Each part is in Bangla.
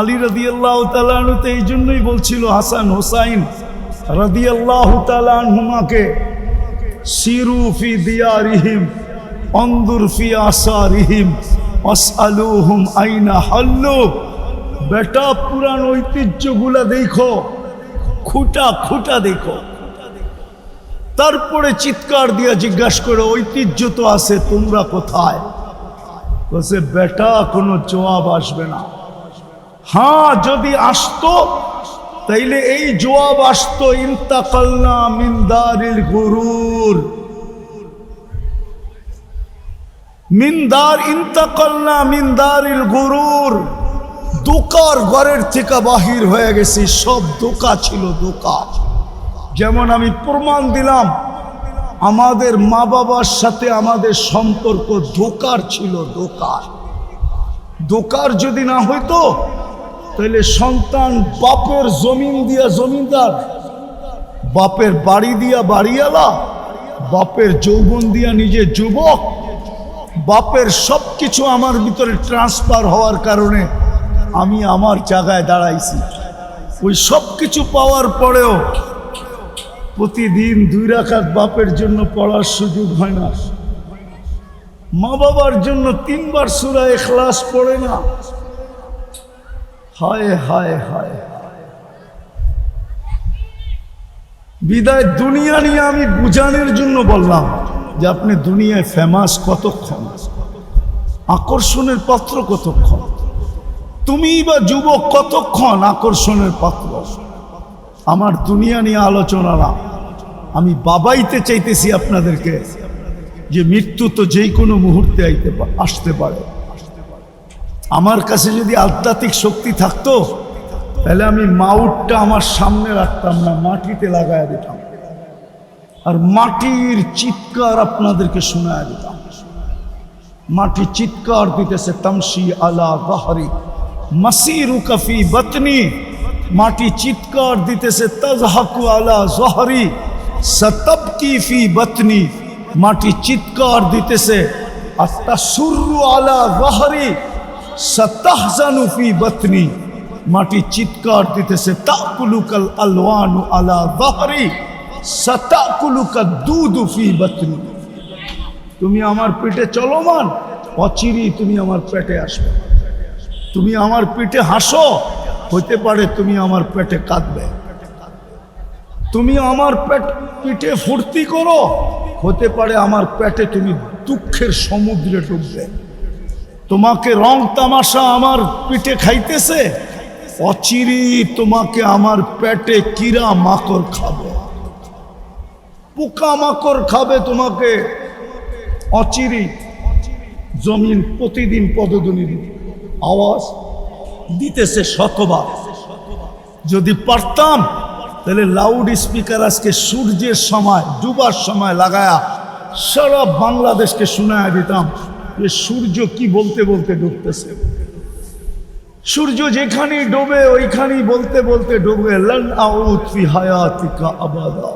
আলী রাদি আল্লাহ তালানুতে এই জন্যই বলছিল, হাসান হোসাইন রাদি আল্লাহ তালানহুমাকে সিরু ফি দিয়ারিহিম, অন্দুর ফি আসারিহিম অসআলুহুম আইনা হাল্লু। বেটা, পুরান ঐতিহ্যগুলা দেখো, খুঁটা খুঁটা দেখো। তারপরে চিৎকার দিয়া জিজ্ঞাসা করে, ঐতিহ্য তো আছে, তোমরা কোথায়? বলছে, বেটা, কোনো জবাব আসবে না। হ্যাঁ যদি আসতো, তাইলে এই জবাব আসতো, ইন্তাকালনা মিনদারিল গুরুর। মিনদার ইন্তাকালনা মিনদারিল গুরুর। দোকার ঘরের থেকে বাহির হয়ে গেছি, সব দোকা ছিল দোকা। যেমন আমি প্রমাণ দিলাম, আমাদের মা বাবার সাথে আমাদের সম্পর্ক দোকার ছিল দোকার। দোকার যদি না হইতো তাহলে সন্তান বাপের জমিন দিয়া জমিনদার, বাপের বাড়ি দিয়া বাড়িওয়ালা, বাপের যৌবন দিয়া নিজে যুবক, বাপের সব কিছু আমার ভিতরে ট্রান্সফার হওয়ার কারণে আমি আমার জায়গায় দাঁড়াইছি। ওই সব কিছু পাওয়ার পরেও প্রতিদিন দুই রাখাত বাপের জন্য পড়ার সুযোগ হয় না। মা বাবার জন্য তিনবার সুরা এখলাস পড়ে না। হায় হায় হায়। বিদায় দুনিয়া নিয়ে আমি বুঝানোর জন্য বললাম যে আপনি দুনিয়ায় ফেমাস কতক্ষণ? আকর্ষণের পাত্র কতক্ষণ? তুমি বা যুবক কতক্ষণ আকর্ষণের পাত্র? আমার দুনিয়া নিয়ে আলোচনা না আমি বাবাইতে চাইতেছি আপনাদেরকে যে মৃত্যু তো যেই কোনো মুহূর্তে আইতে আসতে পারে। আমার কাছে যদি আধ্যাত্মিক শক্তি থাকতো, তাহলে আমি মাউটটা আমার সামনে রাখতাম না, মাটিতে লাগায় দিতাম। আর মাটির চিৎকার আপনাদেরকে শোনায় দিতাম। মাটি চিৎকার দিতেছে তামসি আলা গাহারি মাসিরু কফি বতনি। মাটি চিৎকার দিতেছে, তজহাকু আলা জহরি, সতবকি ফি বতনি। মাটি চিৎকার দিতেছে আত্মা সুরু আলা গহরি সতাহজানু ফি বতনি। মাটি চিৎকার দিতেছে, তাকুলুকাল আলওয়ানু আলা গহরি সতাকুলুকা দুদু ফি বতনি। তুমি আমার পেটে চলমান, অচিরি তুমি আমার পেটে আসবে। তুমি আমার পেটে হাসো হতে পারে তুমি আমার পেটে কাঁদবে। তুমি আমার পেট পিঠে ফুর্তি করো, হতে পারে আমার পেটে তুমি দুঃখের সমুদ্রে ডুববে। তোমাকে রং তামাশা আমার পিঠে খাইতেছে অচিরি তোমাকে আমার পেটে কিরা মাকড় খাবে। পোকা মাকড় খাবে তোমাকে অচিরি জমিন প্রতিদিন পদধ্বনি আওয়াজ দিতেছে শতবার। যদি পারতাম, তাহলে লাউড স্পিকার আজকে সূর্যের সময়, ডুবার সময় লাগায়া সারা বাংলাদেশকে শোনায় দিতাম। সূর্য কি বলতে বলতে ডুবতেছে? সূর্য যেখানেই ডোবে, ওইখানেই বলতে বলতে ডুবে। লন আউত হায়াতিকা আবাদা।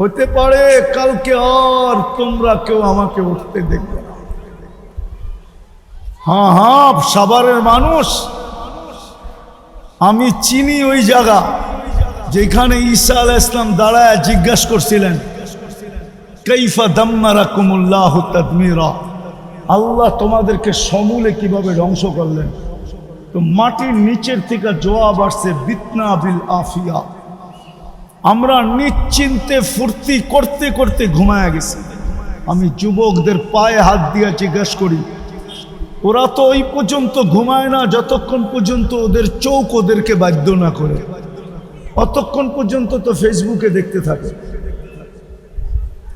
হতে পারে কালকে আর তোমরা কেউ আমাকে উঠতে দেখবে না। হ্যাঁ হ্যাঁ সাভারের মানুষ, আমি চিনি ওই জায়গা যেখানে ঈসা আলাহ ইসলাম দাঁড়ায় জিজ্ঞাসা করছিলেন কৈফা দাম্মারা তদমিরা। আল্লাহ তোমাদেরকে সমূলে কীভাবে ধ্বংস করলেন? তো মাটির নিচের থেকে জোয়াব আসছে, বিতনা বিল আফিয়া। আমরা নিশ্চিন্তে ফুর্তি করতে করতে ঘুমায় গেছি। আমি যুবকদের পায়ে হাত দিয়ে জিজ্ঞাসা করি, ওরা তো ওই পর্যন্ত ঘুমায় না যতক্ষণ পর্যন্ত ওদের চোখ ওদেরকে বাধ্য না করে। অতক্ষণ পর্যন্ত তো ফেসবুকে দেখতে থাকে।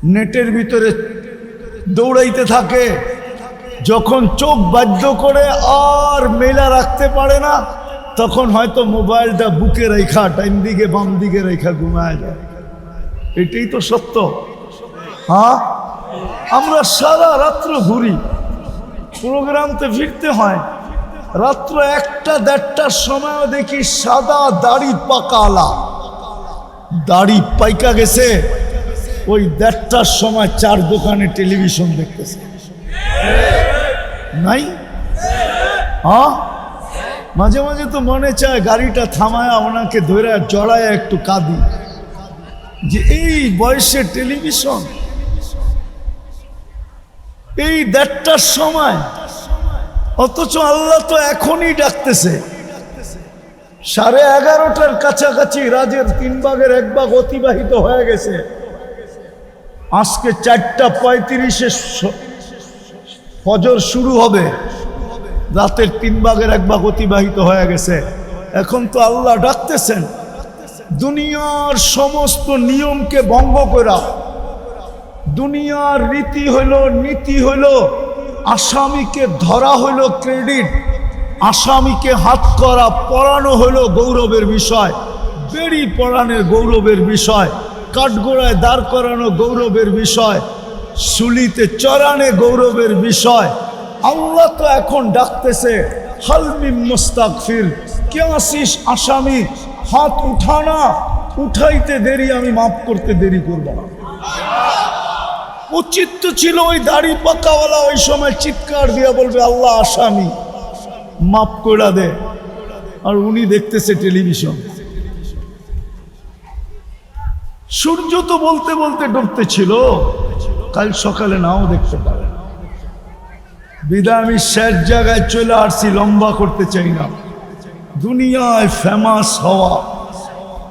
নেটের ভিতরে দৌড়াইতে থাকে। যখন চোখ বাধ্য করে আর মেলা রাখতে পারে না, তখন হয়তো মোবাইলটা বুকে রেখা টাইম দিকে, বাম দিকে রেখা ঘুমায় যায়। এটাই তো সত্য। হ্যাঁ? আমরা সারা রাত্র ঘুরি। প্রোগ্রামতে ফিরতে হয়। রাত্র একটা, দেড়টার সময় দেখি সাদা দাড়ি পাকালা। দাড়ি পাইকা গেছে। ওই দেড়টার সময় চার দোকানে টেলিভিশন দেখতেছে। নাই? হ্যাঁ? মাঝে মাঝে তো মনে চায় গাড়িটা থামায়, ওনাকে ধরে জড়ায় একটু কাঁদি। যে এই বয়সে টেলিভিশন? এই দেড়টার সময়? অথচ আল্লাহ তো এখনই ডাকতেছে। সাড়ে এগারোটার কাছাকাছি রাজের তিন ভাগের এক ভাগ অতিবাহিত হয়ে গেছে। আজকে চারটা পঁয়ত্রিশে ফজর শুরু হবে। রাতের তিন ভাগের এক ভাগ অতিবাহিত হয়ে গেছে। এখন তো আল্লাহ ডাকতেছেন, দুনিয়ার সমস্ত নিয়মকে ভঙ্গ করা। দুনিয়ার রীতি হইল নীতি হইল আসামিকে ধরা হইল ক্রেডিট, আসামিকে হাত করা পড়ানো হইল গৌরবের বিষয়, বেড়ি পড়ানোর গৌরবের বিষয়। কাঠগোড়ায় দাঁড় করানো গৌরবের বিষয়, সুলিতে চড়ানে গৌরবের বিষয়। আল্লাহ তো এখন ডাকতেছে হালমিম মুস্তাকফির কে আসিস আসামি? হাত উঠানা উঠাইতে দেরি, আমি মাফ করতে দেরি করব না। উচিত তো ছিল ওই দাড়ি পাকাওয়ালা ওই সময় চিৎকার দিয়া বলবে, আল্লাহ আসামি, মাফ করে দে। আর উনি দেখতেছে টেলিভিশন। সূর্য তো বলতে বলতে ডুবতে ছিল। কাল সকালে নাও দেখতে পারে বিদায় আমি শেষ জায়গায় চলে আসছি, লম্বা করতে চাই না। দুনিয়ায় ফেমাস হওয়া,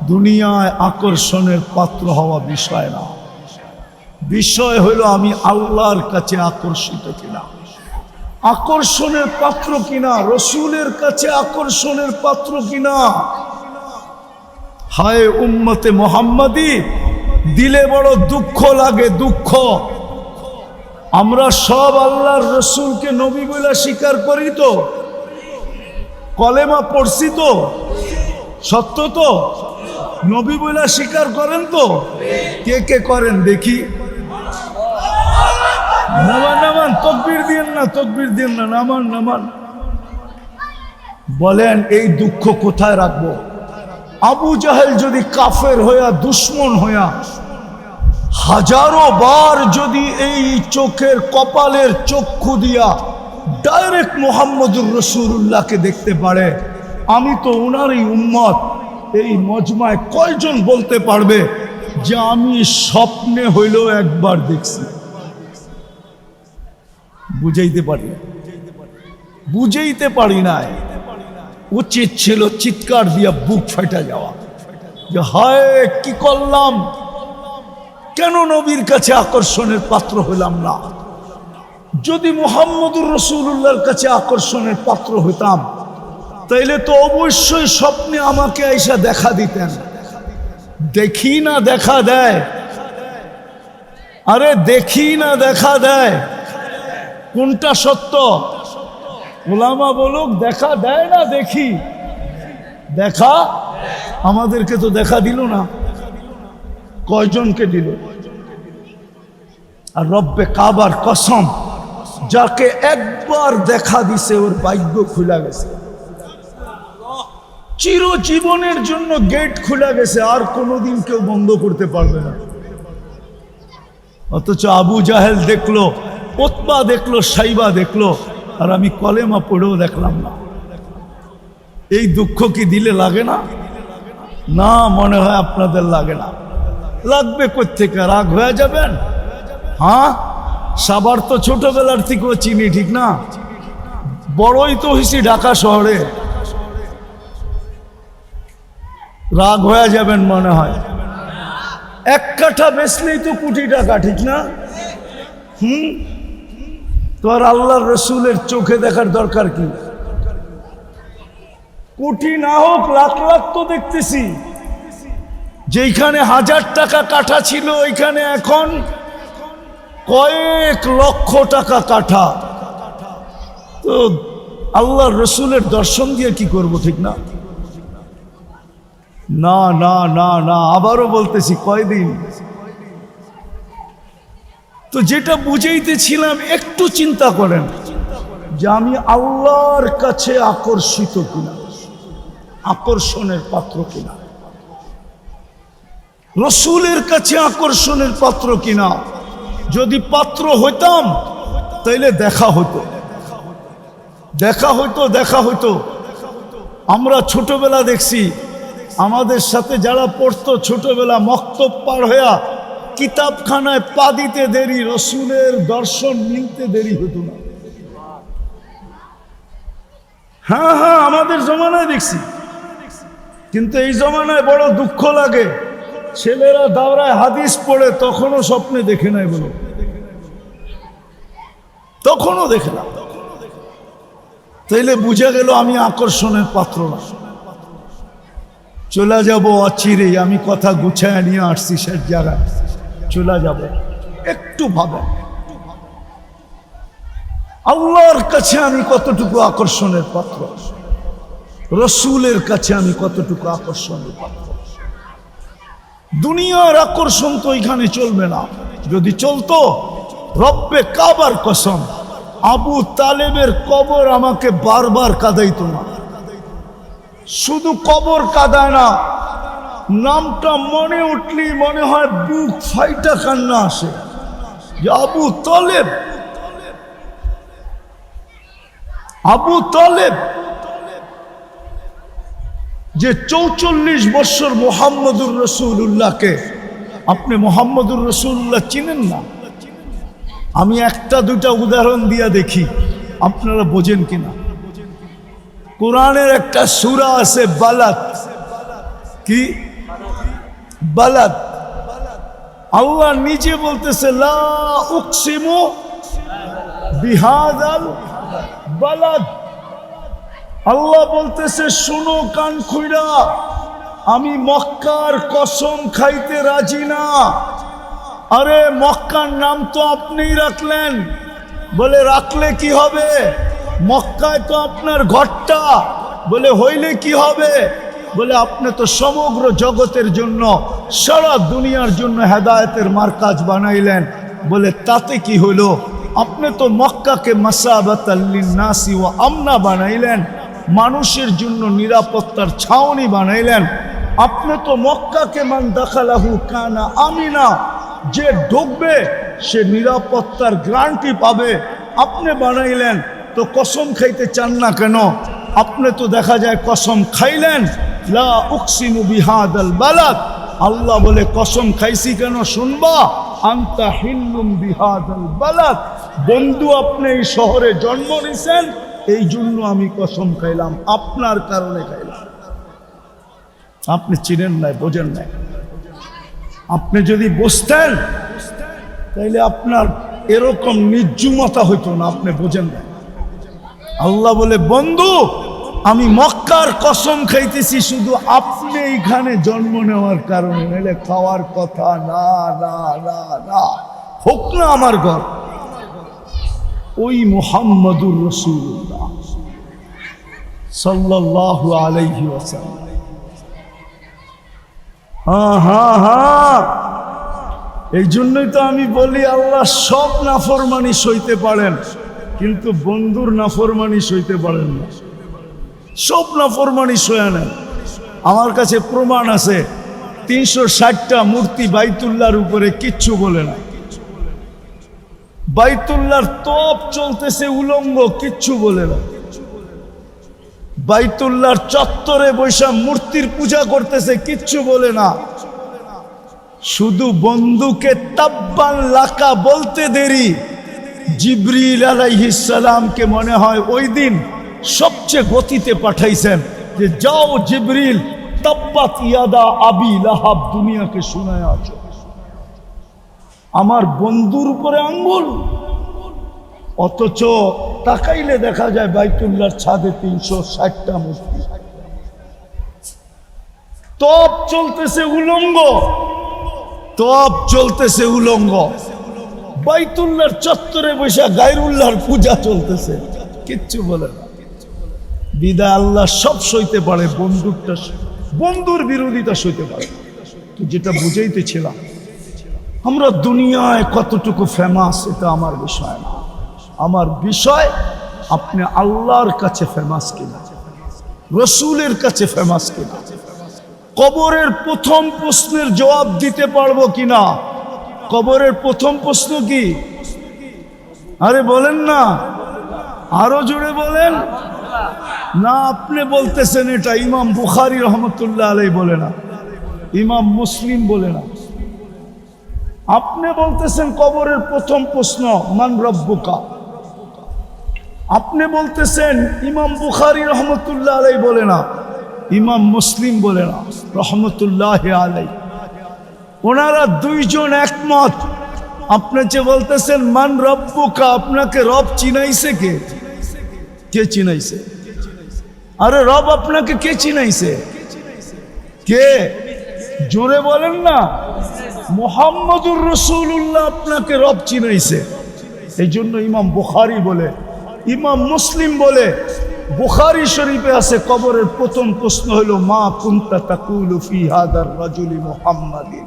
দুনিয়ায় আকর্ষণের পাত্র হওয়া বিষয় না। বিষয় হলো, আমি আল্লাহর কাছে আকর্ষিত কিনা। আকর্ষণের পাত্র কিনা, রসুলের কাছে আকর্ষণের পাত্র কিনা? হায় উম্মতে মোহাম্মদি, দিলে বড় দুঃখ লাগে, দুঃখ। আমরা সব আল্লাহর রসুলকে নবী বলে স্বীকার করি তো। কলেমা পড়ছি তো। সত্য তো? নবী বলে স্বীকার করেন তো? কে কে করেন দেখি। নামান নামান, তকবির দিন না, তকবির দিন না, নামান নামান। বলেন, এই দুঃখ কোথায় রাখব? আবু জাহেল যদি কাফের হইয়া, দুশ্মন হইয়া, হাজারো বার যদি এই চোখের কপালের চক্ষু দিয়া ডাইরেক্ট মোহাম্মদুর রসুল্লাহকে দেখতে পারে, আমি তো ওনারই উম্মত। এই মজমায় কয়জন বলতে পারবে যে আমি স্বপ্নে হইলেও একবার দেখছি? বুঝাইতে পারি? না। বুঝাইতে পারি নাই। উচিত ছিল চিৎকার দিয়া বুক ফাটা যাওয়া। যে হায়, কি করলাম? কেন নবীর কাছে আকর্ষণের পাত্র হইলাম না? যদি মোহাম্মদুর রসুল্লাহর কাছে আকর্ষণের পাত্র হইতাম তাইলে তো অবশ্যই স্বপ্নে আমাকে এসে দেখা দিতেন। দেখি না দেখা দেয়। আরে দেখি না দেখা দেয়। কোনটা সত্য? ওলামা বলুক, দেখা দেয় না দেখি। দেখা? আমাদেরকে তো দেখা দিল না। কয়জনকে দিল? আর রব্বে কাবার কসম, যাকে একবার দেখা দিছে, ওর ভাগ্য খুলে গেছে। চিরজীবনের জন্য গেট খুলে গেছে, আর কোনোদিন কেউ বন্ধ করতে পারবে না। অথচ আবু জাহেল দেখল, ওতবা দেখল, সাইবা দেখল আর আমি কলেমা পড়েও দেখলাম না। এই দুঃখ কি দিলে লাগে না? না মনে হয় আপনাদের লাগে না। লাগবে কোথেকে রাগ হয়ে যাবেন? হ্যাঁ? সাবার তো ছোটবেলার থেকেও চিনি, ঠিক না? বড়ই তো হয়েছি ঢাকা শহরে। রাগ হয়ে যাবেন মনে হয়। এক কাঠা বেচলেই তো কোটি টাকা, ঠিক না? হুম? তো আল্লাহ রসুলের চোখে দেখার দরকার কি? কোটি না হোক, লাখ লাখ তো দেখতেছি। যেইখানে হাজার টাকা কাঠা ছিল, ওইখানে এখন কয়েক লক্ষ টাকা কাঠা। তো আল্লাহর রসুলের দর্শন দিয়ে কি করব ঠিক না? না না না না, আবারও বলতেছি, কয়দিন? তো যেটা বুঝাইতেছিলাম, একটু চিন্তা করেন যে আমি আল্লাহর কাছে আকর্ষিত কিনা, আকর্ষণের পাত্র কিনা, রসুলের কাছে আকর্ষণের পাত্র কিনা। যদি পাত্র হইতাম, তাইলে দেখা হতো দেখা হইতো দেখা হইতো। আমরা ছোটবেলা দেখছি, আমাদের সাথে যারা পড়তো, ছোটবেলা মক্তব পার হইয়া কিতাবখানায় পা দিতে দেরি, রসুলের দর্শন মিলতে দেরি হতো না। হ্যাঁ হ্যাঁ আমাদের জমানায় দেখছি। কিন্তু এই জমানায় বড় দুঃখ লাগে। ছেলেরা দাওরায় হাদিস পড়ে তখনও স্বপ্নে দেখে নাই বলে। তখনও দেখে না। তাইলে বুঝা গেল আমি আকর্ষণের পাত্র না। চলে যাব অচিরে আমি কথা গুছায় নিয়ে আসছি সে জায়গায়। চলে যাব। একটু ভাবেন আল্লাহর কাছে আমি কতটুকু আকর্ষণের পাত্র? রসুলের কাছে আমি কতটুকু আকর্ষণের পাত্র? দুনিয়ার আকর্ষণ তো এখানে চলবে না। যদি চলতো, রব্বে কাবার কসম, আবু তালেবের কবর আমাকে বারবার কাদাইতো না। শুধু কবর কাদায় না নামটা মনে উঠলি মনে হয় বুক ফাইটা কান্না আসে। যে আবু তলেব। আবু তলেব। যে চৌচল্লিশ বছর মোহাম্মদুর রসুল্লাহকে আপনি মোহাম্মদুর রসুল্লাহ চিনেন না? আমি একটা দুটা উদাহরণ দিয়া দেখি। আপনারা বোঝেন কিনা? কোরআনের একটা সুরা আছে বালাত। কি? বালাত আল্লাহ নিজে বলতেছে, লা বালাদ। আল্লাহ বলতেছে, শুনো কান খুইরা, আমি মক্কার কসম খাইতে রাজি না। আরে, মক্কার নাম তো আপনিই রাখলেন। বলে, রাখলে কি হবে? মক্কায় তো আপনার ঘরটা। বলে, হইলে কি হবে? বলে, আপনি তো সমগ্র জগতের জন্য, সারা দুনিয়ার জন্য হেদায়েতের মার্কাজ বানাইলেন। বলে, তাতে কি হলো? আপনি তো মক্কাকে নাসি ও আমনা বানাইলেন, মানুষের জন্য নিরাপত্তার ছাউনি বানাইলেন। আপনি তো মক্কাকে মান দেখালাহু কানা আমিনা, যে ঢুকবে সে নিরাপত্তার গ্রান্টি পাবে। আপনি বানাইলেন, তো কসম খাইতে চান না কেন? আপনি তো দেখা যায় কসম খাইলেন আল্লাহ বলে, কসম খাইছি কেন শুনবা? আন্তা হিল্লুম বিহাদাল বালাদ। বন্ধু, আপনি এই শহরে জন্ম নিছেন, এই জন্য আমি কসম খাইলাম, আপনার কারণে খাইলাম। আপনি চিনেন নাই, বোঝেন নাই। আপনি যদি বসতেন তাইলে আপনার এরকম নির্জুমতা হইতো না, আপনি বোঝেন না আল্লাহ বলে, বন্ধু আমি মক্কার কসম খাইতেছি, শুধু আপনি এইখানে জন্ম নেওয়ার কারণে নাহলে খাওয়ার কথা না না না না। হোক না আমার ঘর। ওই মোহাম্মদুর রসুল্লাহ সাল্লাল্লাহু আলাইহি ওয়াসাল্লাম। হ্যাঁ হ্যাঁ হ্যাঁ। এই জন্যই তো আমি বলি, আল্লাহ সব নাফরমানি সইতে পারেন, কিন্তু বন্ধুর নাফরমানি সইতে পারেন না। সব নাফরমানি সয়া নেন আমার কাছে প্রমাণ আছে, তিনশো ষাটটা মূর্তি বাইতুল্লাহর উপরে কিচ্ছু বলে না। বাইতুল্লাহর তপ চলতেছে উলঙ্গ, কিচ্ছু বলে না। বাইতুল্লাহর চত্বরে বৈশা মূর্তির পূজা করতেছে, কিচ্ছু বলে না। শুধু বন্ধুকে তাব্বান লাকা বলতে দেরি। জিব্রিল আলাইহিসালামকে মনে হয় ওই দিন সবচেয়ে গতিতে পাঠাইছেন যে, যাও জিব্রিল, তাব্বাত ইয়াদা আবি লাহাব, দুনিয়াকে শোনায় আছো। আমার বন্ধুর উপরে আঙ্গুল। অথচ তাকাইলে দেখা যায় বাইতুল্লার ছাদে তিনশো ষাটটা মূর্তি। তপ চলতেছে উলঙ্গ। তপ চলতেছে উলঙ্গ। বাইতুল্লার চত্বরে বসে গাইরুল্লাহর পূজা চলতেছে। কিচ্ছু বলে না। বিদা আল্লাহ সব সইতে পারে বন্ধুরটা বন্ধুর বিরোধিতা সইতে পারে। তো যেটা বুঝাইতেছিলাম, আমরা দুনিয়ায় কতটুকু ফেমাস এটা আমার বিষয় না। আমার বিষয়, আপনি আল্লাহর কাছে ফেমাস কিনা, রসুলের কাছে ফেমাস কিনা, কবরের প্রথম প্রশ্নের জবাব দিতে পারব কিনা? কবরের প্রথম প্রশ্ন কি? আরে বলেন না, আরও জোরে বলেন। না আপনি বলতেছেন এটা ইমাম বুখারি রহমতুল্লাহ আলাই বলে না, ইমাম মুসলিম বলে না। আপনি বলতেছেন কবরের প্রথম প্রশ্ন, মান রব্বুকা? আপনি বলতেছেন ইমাম বুখারি রহমতুল্লাহ আলাই বলে না, ইমাম মুসলিম বলে না, রহমতুল্লাহ আলাই ওনারা দুইজন একমত। আপনি যে বলতেছেন মান রব্বুকা, আপনাকে রব চিনাইছে কে? কে চিনাইছে? আরে রব আপনাকে কে চিনাইছে? কে? জোরে বলেন না। মোহাম্মদুর রসুল্লাহ আপনাকে রব চিনাইছে। এই জন্য ইমাম বুখারি বলে, ইমাম মুসলিম বলে, বুখারি শরীফে আছে কবরের প্রথম প্রশ্ন হলো, মা কুন্তা তাকুলু ফি হাদার রাজুলি মুহাম্মাদিন?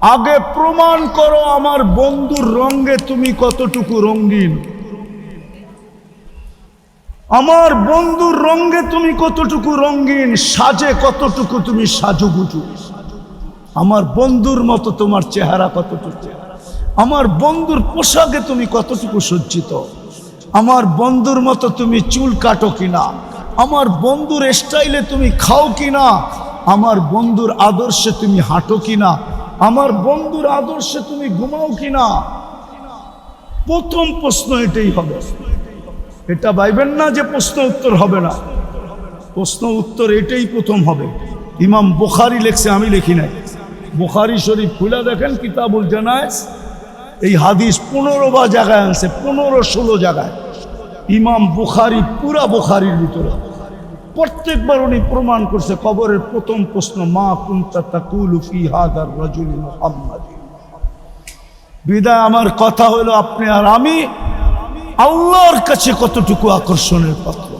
আগে প্রমাণ করো আমার বন্ধুর রঙ্গে তুমি কতটুকু রঙ্গিন আমার বন্ধুর রঙ্গে তুমি কতটুকু রঙ্গিন সাজে কতটুকু তুমি সাজুগুজু। আমার বন্ধুর মতো তোমার চেহারা কতটুকু। আমার বন্ধুর পোশাকে তুমি কতটুকু সজ্জিত। আমার বন্ধুর মতো তুমি চুল কাটো কিনা। আমার বন্ধুর স্টাইলে তুমি খাও কিনা। আমার বন্ধুর আদর্শে তুমি হাঁটো কিনা। আমার বন্ধুর আদর্শে তুমি ঘুমাও কিনা। প্রথম প্রশ্ন এটাই হবে। এটা ভাইবেন না যে প্রশ্ন উত্তর হবে না। প্রশ্ন উত্তর এটাই প্রথম হবে। ইমাম বুখারি লেখছে, আমি লিখি নাই। বুখারি শরীফ খুলে দেখেন, কিতাবুল জানায় এই হাদিস পনেরো বা জায়গায় আনছে, পনেরো ষোলো জায়গায়। ইমাম বুখারি পুরা বুখারির ভিতরে। প্রত্যেকবার উনি প্রমাণ করছে, কবরের প্রথম প্রশ্ন, মা কুন্তা বিদায়, আমার কথা হলো আপনি আর আমি আল্লাহর কাছে কতটুকু আকর্ষণের পাত্র?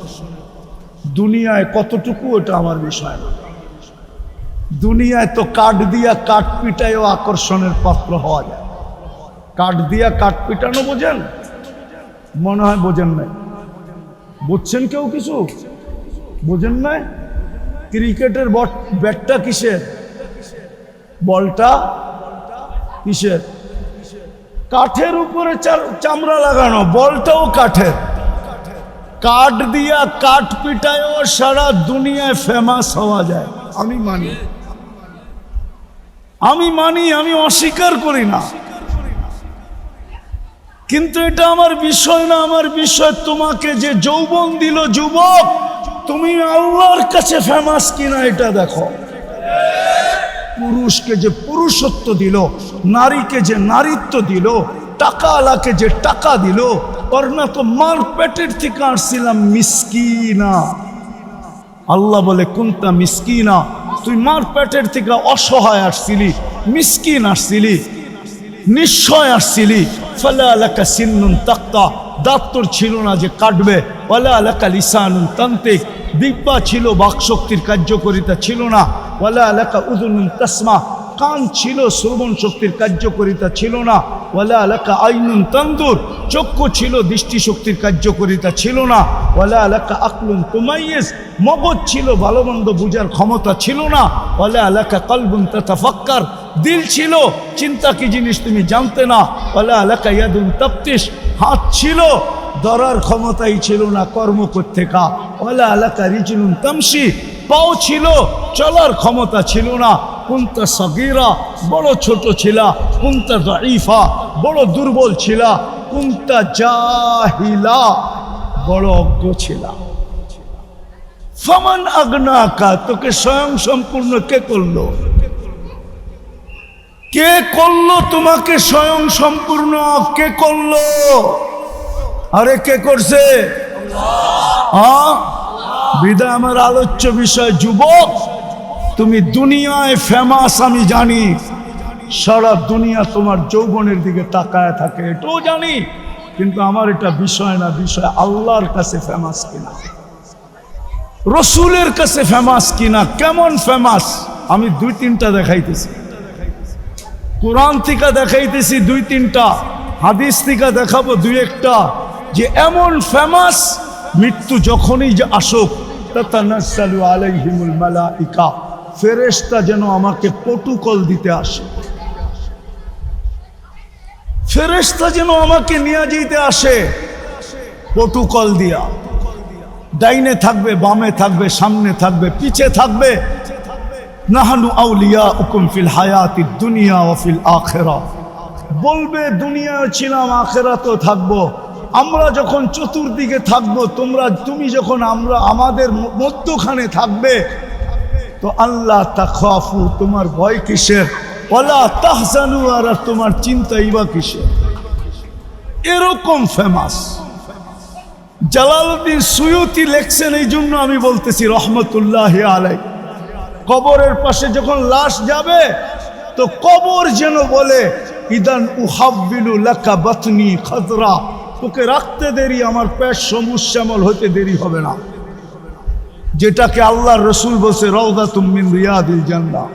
দুনিয়ায় কতটুকু ওটা আমার বিষয় না। দুনিয়ায় তো কাঠ দিয়া কাঠ পিটায়ও আকর্ষণের পাত্র হওয়া যায়। কাঠ দিয়া কাঠ পিটানো বোঝেন? মনে হয় বোঝেন নাই। বুঝছেন কেউ কিছু? বোঝেন নাই? ক্রিকেটের বট ব্যাটটা কিসের? বলটা কিসের? কাঠের উপরে চামড়া লাগানো, বলটাও কাঠের। কাঠ দিয়া কাঠ পিটায়ও সারা দুনিয়ায় ফেমাস হওয়া যায়। আমি মানি। আমি মানি, আমি অস্বীকার করি না। কিন্তু এটা আমার বিষয় না, আমার বিষয় তোমাকে যে যৌবন দিল যুবক, তুমি আল্লাহর কাছে ফেমাস কিনা এটা দেখো। পুরুষকে যে পুরুষত্ব দিল, নারীকে যে নারীত্ব দিল, টাকাওয়ালাকে যে টাকা দিল ওর না তো মার পেটের থেকে আসছিলাম মিসকিনা। আল্লাহ বলে, কোনটা মিসকিনা? তুই মার পেটের থেকে অসহায় আসছিলি, মিসকিন আসছিলি নিশ্চয় আসছিলি। ফলে এলাকা সিন্নুন তাক্তা ছিল না যে কাটবে। ওলা এলাকা লিসানুন তান্ত্রিক দিব্যা ছিল, বাকশক্তির কার্যকরিতা ছিল না। ওলা এলাকা উদুনুন তাসমা। কান ছিল, শ্রবণ শক্তির কার্যকরিতা ছিল না। ওলা এলাকা আইনুন তন্দুর চক্ষু ছিল দৃষ্টিশক্তির কার্যকরিতা ছিল না। ওলা এলাকা আকলুন তুমাইয়েস মগজ ছিল ভালো মন্দ বুঝার ক্ষমতা ছিল না। ওলা এলাকা কলবুন তথা ফক্কার দিল ছিল। চিন্তা কি জিনিস তুমি জানতে না? ওলা এলাকা ইয়াদুন তপ্তিস হাত ছিল, ধরার ক্ষমতাই ছিল না কর্ম করতে কা ওলা এলাকা রিজুনুন তামসি পাও ছিল, চলার ক্ষমতা ছিল না। কুন্তা সগিরা, বড় ছোট ছিলা। কুন্তা দাইফা বড় দুর্বল ছিলা। কুন্তা জাহিলা, বড় অজ্ঞ ছিলা। ফমান আগ্নাকা, তোকে স্বয়ং সম্পূর্ণ কে করল? কে করল তোমাকে স্বয়ং সম্পূর্ণ? কে করল? আরে কে করছে? বিদায় আমার আলোচ্য বিষয়, যুবক। তুমি দুনিয়ায় ফেমাস আমি জানি। সারা দুনিয়া তোমার যৌবনের দিকে তাকায় থাকে, এটাও জানি। কিন্তু আমার এটা বিষয় না, বিষয় আল্লাহর কাছে ফেমাস কিনা? রসুলের কাছে ফেমাস কিনা? কেমন ফেমাস আমি দুই তিনটা দেখাইতেছি। কোরআন থেকে দেখাইতেছি দুই তিনটা, হাদিস থেকে দেখাবো দুই একটা, যে এমন ফেমাস মৃত্যু যখনই যে আসুক তাতানাসসালু আলাইহিমুল মালাইকা, ফেরেশতা যেন আমাকে পটুকল দিতে আসে। ফেরেশতা যেন আমাকে নিয়ে যেতে আসে পটুকল দিয়া। ডাইনে থাকবে, বামে থাকবে, সামনে থাকবে, পিছে থাকবে নাহানু আউলিয়া উকুম ফিল হায়াতি দুনিয়া আখেরা। বলবে দুনিয়ায় ছিলাম, আখেরাতেও থাকব। আমরা যখন চতুর্দিকে থাকব, তোমরা, তুমি যখন আমরা, আমাদের মধ্যখানে থাকবে, তো আল্লাহ তাখাফু, তোমার ভয় কিসের? ওলা তাহজানু, আর তোমার চিন্তাই বা কিসের? এরকম ফেমাস জালালউদ্দিন সুয়ুতি লেখছেন এই জন্য আমি বলতেছি, রহমতুল্লাহ আলাই কবরের পাশে যখন লাশ যাবে, তো কবর যেন বলে, ইদান উহাবিলু লাকা বাতনি খতরা তোকে রাখতে দেরি, আমার পেট সবুজ শ্যামল হতে দেরি হবে না। যেটাকে আল্লাহ রসুল বসে রওদা তুমিন রিয়াদিল জান্নাহ।